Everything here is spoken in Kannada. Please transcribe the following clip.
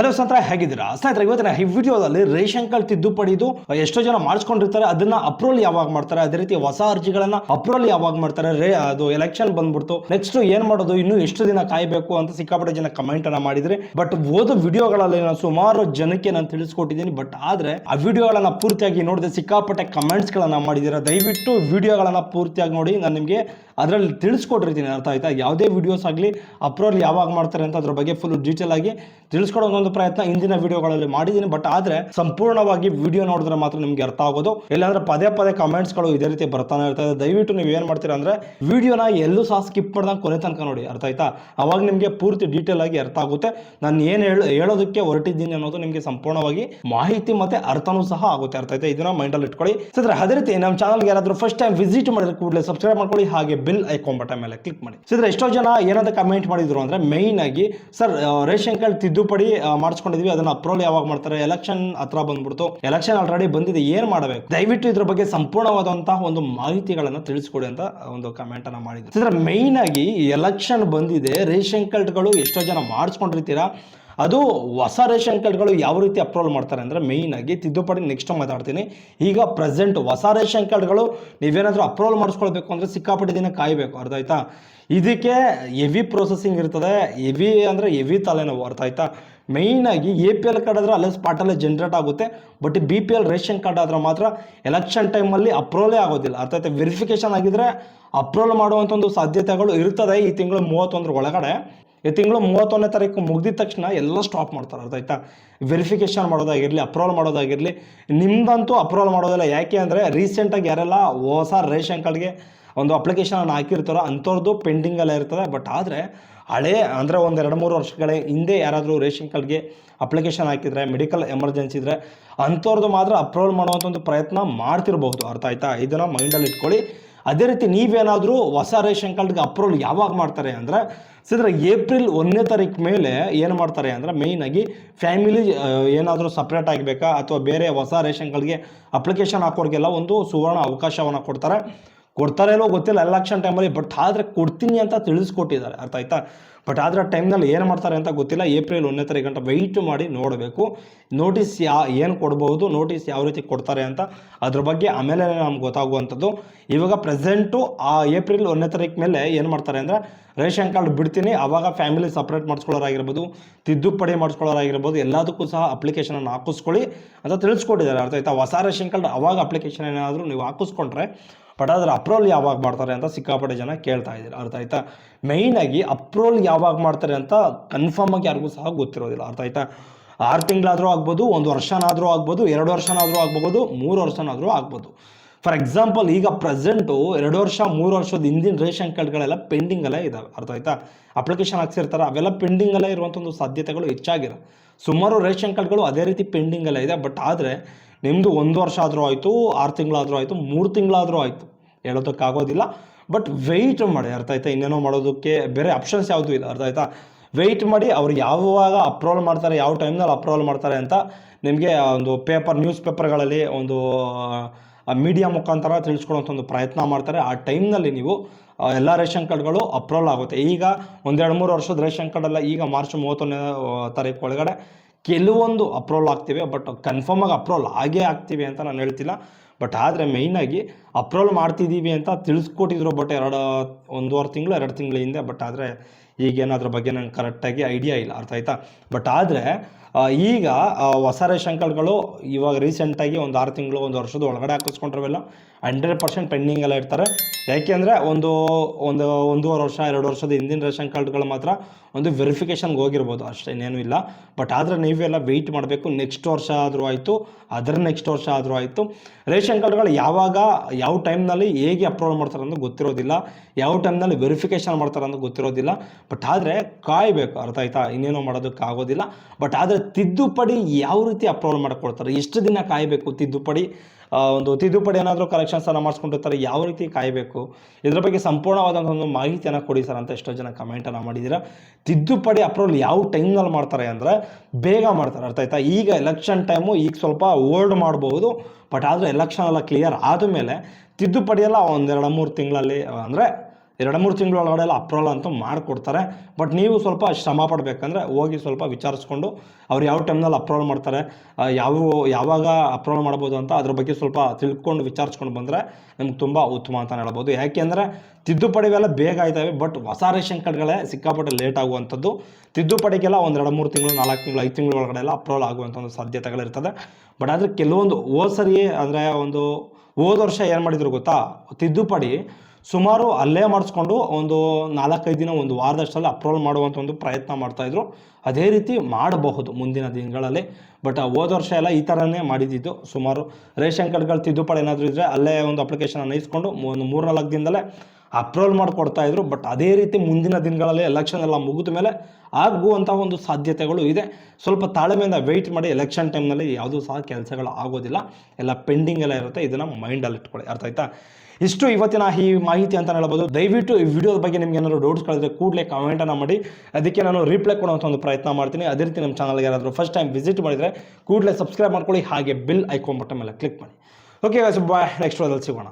ಹಲೋ ಸಂತರ ಹೇಗಿದ್ದೀರಾ? ಸ್ನೇಹಿತರೆ, ಇವತ್ತಿನ ಈ ವಿಡಿಯೋದಲ್ಲಿ ರೇಷನ್ ಕಾರ್ಡ್ ತಿದ್ದುಪಡಿದು ಎಷ್ಟೋ ಜನ ಮಾಡಿಸ್ಕೊಂಡಿರ್ತಾರೆ. ಅದನ್ನ ಅಪ್ರೂವಲ್ ಯಾವಾಗ ಮಾಡ್ತಾರೆ? ಅದೇ ರೀತಿ ಹೊಸ ಅರ್ಜಿಗಳನ್ನ ಅಪ್ರೂವಲ್ ಯಾವಾಗ ಮಾಡ್ತಾರೆ? ಅದು ಎಲೆಕ್ಷನ್ ಬಂದ್ಬಿಡ್ತು. ನೆಕ್ಸ್ಟ್ ಏನ್ ಮಾಡೋದು? ಇನ್ನು ಎಷ್ಟು ದಿನ ಕಾಯಬೇಕು ಅಂತ ಸಿಕ್ಕಾಪಟ್ಟೆ ಜನ ಕಮೆಂಟ್ ಅನ್ನ ಮಾಡಿದ್ರೆ ಬಟ್ ಓದೋ ವಿಡಿಯೋಗಳಲ್ಲಿ ನಾನು ಸುಮಾರು ಜನಕ್ಕೆ ನಾನು ತಿಳಿಸ್ಕೊಟ್ಟಿದ್ದೀನಿ. ಬಟ್ ಆದ್ರೆ ಆ ವಿಡಿಯೋಗಳನ್ನ ಪೂರ್ತಿಯಾಗಿ ನೋಡಿದ್ರೆ ಸಿಕ್ಕಾಪಟ್ಟೆ ಕಮೆಂಟ್ಸ್ ಗಳನ್ನ ಮಾಡಿದೀರ ದಯವಿಟ್ಟು ವಿಡಿಯೋಗಳನ್ನ ಪೂರ್ತಿಯಾಗಿ ನೋಡಿ. ನಾನು ನಿಮಗೆ ಅದರಲ್ಲಿ ತಿಳಿಸ್ಕೊಟ್ಟಿರ್ತೀನಿ. ಅರ್ಥ ಆಯ್ತಾ? ಯಾವುದೇ ವಿಡಿಯೋಸ್ ಆಗಲಿ ಅಪ್ರೂವಲ್ ಯಾವಾಗ ಮಾಡ್ತಾರೆ ಅಂತ ಅದ್ರ ಬಗ್ಗೆ ಫುಲ್ ಡೀಟೇಲ್ ಆಗಿ ತಿಳಿಸ್ಕೊಡೋ ಪ್ರಯತ್ನ ಇಂದಿನ ವಿಡಿಯೋಗಳಲ್ಲಿ ಮಾಡಿದ್ದೀನಿ. ಬಟ್ ಆದ್ರೆ ಸಂಪೂರ್ಣವಾಗಿ ವಿಡಿಯೋ ನೋಡಿದ್ರೆ ಮಾತ್ರ ನಿಮ್ಗೆ ಅರ್ಥ ಆಗೋದು. ಇಲ್ಲಾಂದ್ರೆ ಪದೇ ಪದೇ ಕಮೆಂಟ್ಸ್ಗಳು ಇದೇ ರೀತಿ ಬರ್ತಾನೆ ಇರ್ತದೆ ದಯವಿಟ್ಟು ನೀವು ಏನು ಮಾಡ್ತೀರಾ ಅಂದ್ರೆ ವಿಡಿಯೋನ ಎಲ್ಲೂ ಸಹ ಸ್ಕಿಪ್ ಮಾಡ್ದಂಗೆ ಕೊನೆ ತನಕ ನೋಡಿ. ಅರ್ಥ ಆಯ್ತಾ? ಅವಾಗ ನಿಮಗೆ ಪೂರ್ತಿ ಡೀಟೇಲ್ ಆಗಿ ಅರ್ಥ ಆಗುತ್ತೆ. ನಾನು ಏನು ಹೇಳ, ಹೇಳೋದಕ್ಕೆ ಹೊರಟಿದ್ದೀನಿ ಅನ್ನೋದು ನಿಮಗೆ ಸಂಪೂರ್ಣವಾಗಿ ಮಾಹಿತಿ ಮತ್ತೆ ಅರ್ಥನೂ ಸಹ ಆಗುತ್ತೆ. ಅರ್ಥ ಆಯ್ತಾ? ಇದನ್ನ ಮೈಂಡಲ್ಲಿ ಇಟ್ಕೊಳ್ಳಿ. ಸದ್ರೆ ಅದೇ ರೀತಿ ನಮ್ಮ ಚಾನಲ್ಗೆ ಯಾರಾದರೂ ಫಸ್ಟ್ ಟೈಮ್ ವಿಸಿಟ್ ಮಾಡಿದ್ರೆ ಕೂಡಲೇ ಸಬ್ಸ್ಕ್ರೈಬ್ ಮಾಡ್ಕೊಳ್ಳಿ. ಹಾಗೆ ಬಿಲ್ ಐಕಾನ್ ಬಟನ್ ಮೇಲೆ ಕ್ಲಿಕ್ ಮಾಡಿ. ಸಿದ್ರೆ ಎಷ್ಟೋ ಜನ ಏನಂತ ಕಮೆಂಟ್ ಮಾಡಿದ್ರು ಅಂದ್ರೆ ಮೈನ್ ಆಗಿ ಸರ್ ರೇಷನ್ ಕಾರ್ಡ್ ತಿದ್ದುಪಡಿ ಮಾಡಿಸ್ಕೊಂಡಿದ್ವಿ, ಅದನ್ನ ಅಪ್ರೂವಲ್ ಯಾವಾಗ ಮಾಡ್ತಾರೆ, ಎಲೆಕ್ಷನ್ ಹತ್ರ ಬಂದ್ಬಿಡ್ತು. ಎಲೆಕ್ಷನ್ ಆಲ್ರೆಡಿ ಬಂದಿದೆ, ಏನ್ ಮಾಡಬೇಕು? ದಯವಿಟ್ಟು ಇದ್ರ ಬಗ್ಗೆ ಸಂಪೂರ್ಣವಾದಂತಹ ಒಂದು ಮಾಹಿತಿಗಳನ್ನ ತಿಳಿಸ್ಕೊಡಿ ಅಂತ ಒಂದು ಕಮೆಂಟ್ ಅನ್ನ ಮಾಡಿದ್ರು ಇದರ ಮೈನ್ ಆಗಿ ಎಲೆಕ್ಷನ್ ಬಂದಿದೆ, ರೇಷನ್ ಕಾರ್ಡ್ಗಳು ಎಷ್ಟೋ ಜನ ಮಾಡಿಸ್ಕೊಂಡಿರ್ತೀರಾ? ಅದು ಹೊಸ ರೇಷನ್ ಕಾರ್ಡ್ಗಳು ಯಾವ ರೀತಿ ಅಪ್ರೂವಲ್ ಮಾಡ್ತಾರೆ ಅಂದರೆ ಮೇಯ್ನ್ ಆಗಿ ತಿದ್ದುಪಡಿ ನೆಕ್ಸ್ಟ್ ಮಾತಾಡ್ತೀನಿ. ಈಗ ಪ್ರೆಸೆಂಟ್ ಹೊಸ ರೇಷನ್ ಕಾರ್ಡ್ಗಳು ನೀವೇನಾದರೂ ಅಪ್ರೂವಲ್ ಮಾಡಿಸ್ಕೊಳ್ಬೇಕು ಅಂದರೆ ಸಿಕ್ಕಾಪಟ್ಟೆ ದಿನ ಕಾಯಬೇಕು, ಅರ್ಥ ಆಯ್ತಾ? ಇದಕ್ಕೆ ಎವಿ ಪ್ರೊಸೆಸಿಂಗ್ ಇರ್ತದೆ ಎವಿ ಅಂದರೆ ಎವಿ ತಲೆನೋವು, ಅರ್ಥ ಮೇಯ್ನ್ ಆಗಿ ಎ ಪಿ ಎಲ್ ಕಾರ್ಡ್ ಆದರೆ ಅಲ್ಲೇ ಸ್ಪಾಟಲ್ಲೇ ಜನ್ರೇಟ್ ಆಗುತ್ತೆ. But B P L ration card ಆದರೆ ಮಾತ್ರ ಎಲೆಕ್ಷನ್ ಟೈಮಲ್ಲಿ ಅಪ್ರೂವಲೇ ಆಗೋದಿಲ್ಲ. ಅರ್ಥಾಯ್ತು ವೆರಿಫಿಕೇಶನ್ ಆಗಿದ್ರೆ ಅಪ್ರೂವಲ್ ಮಾಡುವಂಥ ಒಂದು ಸಾಧ್ಯತೆಗಳು ಇರ್ತದೆ ಈ ತಿಂಗಳು ಮೂವತ್ತೊಂದರ ಒಳಗಡೆ. ಈ ತಿಂಗಳು ಮೂವತ್ತೊಂದನೇ ತಾರೀಕು ಮುಗಿದ ತಕ್ಷಣ ಎಲ್ಲ ಸ್ಟಾಪ್ ಮಾಡ್ತಾರೆ. ಅರ್ಥ ಆಯ್ತಾ? ವೆರಿಫಿಕೇಶನ್ ಮಾಡೋದಾಗಿರಲಿ ಅಪ್ರೂವಲ್ ಮಾಡೋದಾಗಿರಲಿ, ನಿಮ್ದಂತೂ ಅಪ್ರೂವಲ್ ಮಾಡೋದಿಲ್ಲ. ಯಾಕೆ ಅಂದರೆ ರೀಸೆಂಟಾಗಿ ಯಾರೆಲ್ಲ ಹೊಸ ರೇಷನ್ ಕಾರ್ಡ್ಗೆ ಒಂದು ಅಪ್ಲಿಕೇಶನ್ ಹಾಕಿರ್ತಾರೋ ಅಂಥವ್ರದ್ದು ಪೆಂಡಿಂಗಲ್ಲೇ ಇರ್ತದೆ. ಬಟ್ ಆದರೆ ಹಳೆ ಅಂದರೆ ಒಂದು ಎರಡು ಮೂರು ವರ್ಷಗಳ ಹಿಂದೆ ಯಾರಾದರೂ ರೇಷನ್ ಕಾರ್ಡ್ಗೆ ಅಪ್ಲಿಕೇಶನ್ ಹಾಕಿದ್ರೆ, ಮೆಡಿಕಲ್ ಎಮರ್ಜೆನ್ಸಿ ಇದ್ದರೆ ಅಂಥವ್ರದ್ದು ಮಾತ್ರ ಅಪ್ರೂವಲ್ ಮಾಡುವಂಥ ಒಂದು ಪ್ರಯತ್ನ ಮಾಡ್ತಿರ್ಬಹುದು. ಅರ್ಥ ಆಯ್ತಾ? ಇದನ್ನು ಮೈಂಡಲ್ಲಿ ಇಟ್ಕೊಳ್ಳಿ. ಅದೇ ರೀತಿ ನೀವೇನಾದರೂ ಹೊಸ ರೇಷನ್ ಕಾರ್ಡ್ಗೆ ಅಪ್ರೂವಲ್ ಯಾವಾಗ ಮಾಡ್ತಾರೆ ಅಂದರೆ, ಸಿದ್ರೆ ಏಪ್ರಿಲ್ ಒಂದನೇ ತಾರೀಕು ಮೇಲೆ ಏನು ಮಾಡ್ತಾರೆ ಅಂದರೆ ಮೇಯ್ನಾಗಿ ಫ್ಯಾಮಿಲಿ ಏನಾದರೂ ಸಪ್ರೇಟ್ ಆಗಬೇಕಾ? ಅಥವಾ ಬೇರೆ ಹೊಸ ರೇಷನ್ ಕಾರ್ಡ್ಗೆ ಅಪ್ಲಿಕೇಶನ್ ಹಾಕೋರಿಗೆಲ್ಲ ಒಂದು ಸುವರ್ಣ ಅವಕಾಶವನ್ನು ಕೊಡ್ತಾರೆ. ಕೊಡ್ತಾರೆ ಇಲ್ಲೋ ಗೊತ್ತಿಲ್ಲ ಎಲೆಕ್ಷನ್ ಟೈಮಲ್ಲಿ ಬಟ್ ಆದರೆ ಕೊಡ್ತೀನಿ ಅಂತ ತಿಳಿಸ್ಕೊಟ್ಟಿದ್ದಾರೆ. ಅರ್ಥ ಆಯ್ತಾ? ಬಟ್ ಆದರೆ ಟೈಮ್ನಲ್ಲಿ ಏನು ಮಾಡ್ತಾರೆ ಅಂತ ಗೊತ್ತಿಲ್ಲ. ಏಪ್ರಿಲ್ ಒಂದನೇ ತಾರೀಕು ಗಂಟೆ ವೆಯ್ಟ್ ಮಾಡಿ ನೋಡಬೇಕು. ನೋಟಿಸ್ ಯಾ, ಏನು ಕೊಡ್ಬೋದು ನೋಟಿಸ್ ಯಾವ ರೀತಿ ಕೊಡ್ತಾರೆ ಅಂತ, ಅದ್ರ ಬಗ್ಗೆ ಆಮೇಲೆ ನಮ್ಗೆ ಗೊತ್ತಾಗುವಂಥದ್ದು. ಇವಾಗ ಪ್ರೆಸೆಂಟು ಆ ಏಪ್ರಿಲ್ ಒಂದನೇ ತಾರೀಕು ಮೇಲೆ ಏನು ಮಾಡ್ತಾರೆ ಅಂದರೆ ರೇಷನ್ ಕಾರ್ಡ್ ಬಿಡ್ತೀನಿ. ಆವಾಗ ಫ್ಯಾಮಿಲಿ ಸಪ್ರೇಟ್ ಮಾಡಿಸ್ಕೊಳ್ಳೋರಾಗಿರ್ಬೋದು, ತಿದ್ದುಪಡಿ ಮಾಡಿಸ್ಕೊಳ್ಳೋರಾಗಿರ್ಬೋದು, ಎಲ್ಲದಕ್ಕೂ ಸಹ ಅಪ್ಲಿಕೇಶನನ್ನು ಹಾಕಿಸ್ಕೊಳ್ಳಿ ಅಂತ ತಿಳಿಸ್ಕೊಟ್ಟಿದ್ದಾರೆ. ಅರ್ಥ ಆಯ್ತಾ? ಹೊಸ ರೇಷನ್ ಕಾರ್ಡ್ ಅವಾಗ ಅಪ್ಲಿಕೇಶನ್ ಏನಾದರೂ ನೀವು ಹಾಕಿಸ್ಕೊಂಡ್ರೆ ಬಟ್ ಅದರ ಅಪ್ರೂವಲ್ ಯಾವಾಗ ಮಾಡ್ತಾರೆ ಅಂತ ಸಿಕ್ಕಾಪಟ್ಟೆ ಜನ ಕೇಳ್ತಾ ಇದ್ದಾರೆ. ಅರ್ಥ ಆಯ್ತಾ? ಮೇಯ್ನಾಗಿ ಅಪ್ರೂವಲ್ ಯಾವಾಗ ಮಾಡ್ತಾರೆ ಅಂತ ಕನ್ಫರ್ಮ್ ಆಗಿ ಯಾರಿಗೂ ಸಹ ಗೊತ್ತಿರೋದಿಲ್ಲ. ಅರ್ಥ ಆಯ್ತಾ? ಆರು ತಿಂಗಳಾದರೂ ಆಗ್ಬೋದು, ಒಂದು ವರ್ಷನಾದರೂ ಆಗ್ಬೋದು, ಎರಡು ವರ್ಷನಾದರೂ ಆಗ್ಬೋದು, ಮೂರು ವರ್ಷನಾದರೂ ಆಗ್ಬೋದು. ಫಾರ್ ಎಕ್ಸಾಂಪಲ್ ಈಗ ಪ್ರೆಸೆಂಟು ಎರಡು ವರ್ಷ, ಮೂರು ವರ್ಷದ ಹಿಂದಿನ ರೇಷನ್ ಕಾರ್ಡ್ಗಳೆಲ್ಲ ಪೆಂಡಿಂಗಲ್ಲೇ ಇದ್ದಾವೆ ಅರ್ಥ ಆಯ್ತಾ? ಅಪ್ಲಿಕೇಶನ್ ಹಾಕ್ಸಿರ್ತಾರೆ, ಅವೆಲ್ಲ ಪೆಂಡಿಂಗಲ್ಲೇ ಇರುವಂಥ ಒಂದು ಸಾಧ್ಯತೆಗಳು ಹೆಚ್ಚಾಗಿರೋ ಸುಮಾರು ರೇಷನ್ ಕಾರ್ಡ್ಗಳು ಅದೇ ರೀತಿ ಪೆಂಡಿಂಗಲ್ಲೇ ಇದೆ. ಬಟ್ ಆದರೆ ನಿಮ್ಮದು ಒಂದು ವರ್ಷ ಆದರೂ ಆಯಿತು, ಆರು ತಿಂಗಳಾದರೂ ಆಯಿತು, ಮೂರು ತಿಂಗಳಾದರೂ ಆಯಿತು. ಹೇಳೋದಕ್ಕಾಗೋದಿಲ್ಲ ಬಟ್ ವೆಯ್ಟ್ ಮಾಡಿ, ಅರ್ಥ ಆಯ್ತಾ? ಇನ್ನೇನೋ ಮಾಡೋದಕ್ಕೆ ಬೇರೆ ಆಪ್ಷನ್ಸ್ ಯಾವುದೂ ಇಲ್ಲ, ಅರ್ಥ ಆಯ್ತಾ? ವೆಯ್ಟ್ ಮಾಡಿ, ಅವ್ರು ಯಾವಾಗ ಅಪ್ರೂವಲ್ ಮಾಡ್ತಾರೆ, ಯಾವ ಟೈಮ್ನಲ್ಲಿ ಅಪ್ರೂವಲ್ ಮಾಡ್ತಾರೆ ಅಂತ ನಿಮಗೆ ಒಂದು ಪೇಪರ್ ನ್ಯೂಸ್ ಪೇಪರ್ಗಳಲ್ಲಿ ಒಂದು ಮೀಡಿಯಾ ಮುಖಾಂತರ ತಿಳಿಸ್ಕೊಡುವಂಥ ಒಂದು ಪ್ರಯತ್ನ ಮಾಡ್ತಾರೆ. ಆ ಟೈಮ್ನಲ್ಲಿ ನೀವು ಎಲ್ಲ ರೇಷನ್ ಕಾರ್ಡ್ಗಳು ಅಪ್ರೂವಲ್ ಆಗುತ್ತೆ. ಈಗ ಒಂದೆರಡು ಮೂರು ವರ್ಷದ ರೇಷನ್ ಕಾರ್ಡ್ ಎಲ್ಲ ಈಗ ಮಾರ್ಚ್ ಮೂವತ್ತೊಂದನೇ ತಾರೀಕು ಒಳಗಡೆ ಕೆಲವೊಂದು ಅಪ್ರೂವಲ್ ಆಗ್ತಿವೆ ಬಟ್ ಕನ್ಫರ್ಮ್ ಆಗಿ ಅಪ್ರೂವಲ್ ಆಗೇ ಆಗ್ತೀವಿ ಅಂತ ನಾನು ಹೇಳ್ತಿಲ್ಲ. ಬಟ್ ಆದರೆ ಮೇಯ್ನಾಗಿ ಅಪ್ರೂವಲ್ ಮಾಡ್ತಿದ್ದೀವಿ ಅಂತ ತಿಳಿಸ್ಕೊಟ್ಟಿದ್ರು ಬಟ್ ಎರಡು, ಒಂದೂವರೆ ತಿಂಗಳು, ಎರಡು ತಿಂಗಳ ಹಿಂದೆ. ಬಟ್ ಆದರೆ ಈಗೇನು ಅದ್ರ ಬಗ್ಗೆ ನಂಗೆ ಕರೆಕ್ಟಾಗಿ ಐಡಿಯಾ ಇಲ್ಲ, ಅರ್ಥ ಆಯ್ತಾ? ಬಟ್ ಆದರೆ ಈಗ ಹೊಸ ರೇಷನ್ ಕಾರ್ಡ್ಗಳು ಇವಾಗ ರೀಸೆಂಟಾಗಿ ಒಂದು ಆರು ತಿಂಗಳು, ಒಂದು ವರ್ಷದ ಒಳಗಡೆ ಹಾಕಿಸ್ಕೊಂಡ್ರವೆಲ್ಲ. ಹಂಡ್ರೆಡ್ ಪರ್ಸೆಂಟ್ ಪೆಂಡಿಂಗ್ ಎಲ್ಲ ಇರ್ತಾರೆ. ಯಾಕೆಂದರೆ ಒಂದು ಒಂದು ಒಂದೂವರೆ ವರ್ಷ, ಎರಡು ವರ್ಷದ ಹಿಂದಿನ ರೇಷನ್ ಕಾರ್ಡ್ಗಳು ಮಾತ್ರ ಒಂದು ವೆರಿಫಿಕೇಷನ್ಗೆ ಹೋಗಿರ್ಬೋದು. ಅಷ್ಟೇ, ಇನ್ನೇನು ಇಲ್ಲ. ಬಟ್ ಆದರೆ ನೀವೆಲ್ಲ ವೆಯ್ಟ್ ಮಾಡಬೇಕು. ನೆಕ್ಸ್ಟ್ ವರ್ಷ ಆದರೂ ಆಯಿತು, ಅದರ ನೆಕ್ಸ್ಟ್ ವರ್ಷ ಆದರೂ ಆಯಿತು. ರೇಷನ್ ಕಾರ್ಡ್ಗಳು ಯಾವಾಗ, ಯಾವ ಟೈಮ್ನಲ್ಲಿ ಹೇಗೆ ಅಪ್ರೂವಲ್ ಮಾಡ್ತಾರೆ ಅಂತ ಗೊತ್ತಿರೋದಿಲ್ಲ. ಯಾವ ಟೈಮ್ನಲ್ಲಿ ವೆರಿಫಿಕೇಷನ್ ಮಾಡ್ತಾರೆ ಅಂತ ಗೊತ್ತಿರೋದಿಲ್ಲ. ಬಟ್ ಆದರೆ ಕಾಯಬೇಕು. ಅರ್ಥ ಆಯ್ತಾ? ಇನ್ನೇನೋ ಮಾಡೋದಕ್ಕಾಗೋದಿಲ್ಲ ಬಟ್ ಆದರೆ ತಿದ್ದುಪಡಿ ಯಾವ ರೀತಿ ಅಪ್ರೂವಲ್ ಮಾಡಿಕೊಡ್ತಾರೆ? ಎಷ್ಟು ದಿನ ಕಾಯಬೇಕು ತಿದ್ದುಪಡಿ? ಒಂದು ತಿದ್ದುಪಡಿ ಏನಾದರೂ ಕರೆಕ್ಷನ್ಸ್ ಎಲ್ಲ ಮಾಡಿಸ್ಕೊಂಡಿರ್ತಾರೆ, ಯಾವ ರೀತಿ ಕಾಯಬೇಕು? ಇದರ ಬಗ್ಗೆ ಸಂಪೂರ್ಣವಾದಂಥ ಒಂದು ಮಾಹಿತಿಯನ್ನು ಕೊಡಿ ಸರ್ ಅಂತ ಎಷ್ಟೋ ಜನ ಕಮೆಂಟನ್ನು ಮಾಡಿದ್ದೀರಾ ತಿದ್ದುಪಡಿ ಅಪ್ರೂವಲ್ ಯಾವ ಟೈಮ್ನಲ್ಲಿ ಮಾಡ್ತಾರೆ ಅಂದರೆ ಬೇಗ ಮಾಡ್ತಾರೆ, ಅರ್ಥ ಆಯ್ತಾ? ಈಗ ಎಲೆಕ್ಷನ್ ಟೈಮು ಈಗ ಸ್ವಲ್ಪ ಓಲ್ಡ್ ಮಾಡ್ಬೋದು ಬಟ್ ಆದರೂ ಎಲೆಕ್ಷನ್ ಎಲ್ಲ ಕ್ಲಿಯರ್ ಆದಮೇಲೆ ತಿದ್ದುಪಡಿಯೆಲ್ಲ ಒಂದೆರಡು ಮೂರು ತಿಂಗಳಲ್ಲಿ, ಅಂದರೆ ಎರಡು ಮೂರು ತಿಂಗಳ ಒಳಗಡೆ ಎಲ್ಲ ಅಪ್ರೂವಲ್ ಅಂತೂ ಮಾಡಿಕೊಡ್ತಾರೆ. ಬಟ್ ನೀವು ಸ್ವಲ್ಪ ಶ್ರಮ ಪಡಬೇಕಂದ್ರೆ ಹೋಗಿ ಸ್ವಲ್ಪ ವಿಚಾರಿಸ್ಕೊಂಡು ಅವ್ರು ಯಾವ ಟೈಮ್ನಲ್ಲಿ ಅಪ್ರೂವಲ್ ಮಾಡ್ತಾರೆ ಯಾವ, ಯಾವಾಗ ಅಪ್ರೂವಲ್ ಮಾಡ್ಬೋದು ಅಂತ ಅದ್ರ ಬಗ್ಗೆ ಸ್ವಲ್ಪ ತಿಳ್ಕೊಂಡು ವಿಚಾರಿಸ್ಕೊಂಡು ಬಂದರೆ ನಮ್ಗೆ ತುಂಬ ಉತ್ತಮ ಅಂತ ಹೇಳ್ಬೋದು. ಯಾಕೆಂದರೆ ತಿದ್ದುಪಡಿವೆಲ್ಲ ಬೇಗ ಆಯ್ತವೆ ಬಟ್ ಹೊಸ ರೇಷನ್ ಕಾರ್ಡ್ಗಳೇ ಸಿಕ್ಕಾಪಟ್ಟೆ ಲೇಟ್ ಆಗುವಂಥದ್ದು. ತಿದ್ದುಪಡಿಗೆಲ್ಲ ಒಂದು ಎರಡು ಮೂರು ತಿಂಗಳು, ನಾಲ್ಕು ತಿಂಗಳು, ಐದು ತಿಂಗಳ ಒಳಗಡೆ ಎಲ್ಲ ಅಪ್ರೂವಲ್ ಆಗುವಂಥ ಒಂದು ಸಾಧ್ಯತೆಗಳಿರ್ತದೆ ಬಟ್ ಆದರೆ ಕೆಲವೊಂದು ಹೋದ ಸರಿ ಅಂದರೆ ಒಂದು ಹೋದ ವರ್ಷ ಏನು ಮಾಡಿದ್ರು ಗೊತ್ತಾ? ತಿದ್ದುಪಡಿ ಸುಮಾರು ಅಲ್ಲೇ ಮಾಡಿಸ್ಕೊಂಡು ಒಂದು ನಾಲ್ಕೈದು ದಿನ, ಒಂದು ವಾರದಷ್ಟರಲ್ಲಿ ಅಪ್ರೂವಲ್ ಮಾಡುವಂಥ ಒಂದು ಪ್ರಯತ್ನ ಮಾಡ್ತಾಯಿದ್ರು ಅದೇ ರೀತಿ ಮಾಡಬಹುದು ಮುಂದಿನ ದಿನಗಳಲ್ಲಿ. ಬಟ್ ಹೋದ ವರ್ಷ ಎಲ್ಲ ಈ ಥರನೇ ಮಾಡಿದ್ದಿದ್ದು. ಸುಮಾರು ರೇಷನ್ ಕಾರ್ಡ್ಗಳು ತಿದ್ದುಪಡಿ ಏನಾದರೂ ಇದ್ದರೆ ಅಲ್ಲೇ ಒಂದು ಅಪ್ಲಿಕೇಶನ್ ಇಸ್ಕೊಂಡು ಒಂದು ಮೂರ್ನಾಲ್ಕು ದಿನದಲ್ಲೇ ಅಪ್ರೂವಲ್ ಮಾಡಿಕೊಡ್ತಾ ಇದ್ರು. ಬಟ್ ಅದೇ ರೀತಿ ಮುಂದಿನ ದಿನಗಳಲ್ಲಿ ಎಲೆಕ್ಷನ್ ಎಲ್ಲ ಮುಗಿದ ಮೇಲೆ ಆಗುವಂಥ ಒಂದು ಸಾಧ್ಯತೆಗಳು ಇದೆ. ಸ್ವಲ್ಪ ತಾಳ್ಮೆಯಿಂದ ವೆಯ್ಟ್ ಮಾಡಿ ಎಲೆಕ್ಷನ್ ಟೈಮ್ನಲ್ಲಿ ಯಾವುದೂ ಸಹ ಕೆಲಸಗಳು ಆಗೋದಿಲ್ಲ. ಎಲ್ಲ ಪೆಂಡಿಂಗ್ ಎಲ್ಲ ಇರುತ್ತೆ. ಇದನ್ನು ಮೈಂಡಲ್ಲಿ ಇಟ್ಕೊಳ್ಳಿ ಅರ್ಥ ಆಯ್ತಾ? ಇಷ್ಟು ಇವತ್ತಿನ ಈ ಮಾಹಿತಿ ಅಂತ ಹೇಳ್ಬೋದು ದಯವಿಟ್ಟು ಈ ವಿಡಿಯೋದ ಬಗ್ಗೆ ನಿಮ್ಗೆ ಏನಾದ್ರು ಡೌಟ್ಸ್ಗಳಿದ್ರೆ ಕೂಡಲೇ ಕಮೆಂಟನ್ನು ಮಾಡಿ. ಅದಕ್ಕೆ ನಾನು ರಿಪ್ಲೈ ಕೊಡುವಂಥ ಒಂದು ಪ್ರಯತ್ನ ಮಾಡ್ತೀನಿ. ಅದೇ ರೀತಿ ನಮ್ಮ ಚಾನಲ್ಗೆ ಯಾರಾದರೂ ಫಸ್ಟ್ ಟೈಮ್ ವಿಸಿಟ್ ಮಾಡಿದರೆ ಕೂಡಲೇ ಸಬ್ಸ್ಕ್ರೈಬ್ ಮಾಡ್ಕೊಳ್ಳಿ. ಹಾಗೆ ಬಿಲ್ ಐಕಾನ್ ಬಟನ್ ಮೇಲೆ ಕ್ಲಿಕ್ ಮಾಡಿ. ಓಕೆ ಬಾಯ್ ನೆಕ್ಸ್ಟ್ ವಾರದಲ್ಲಿ ಸಿಗೋಣ.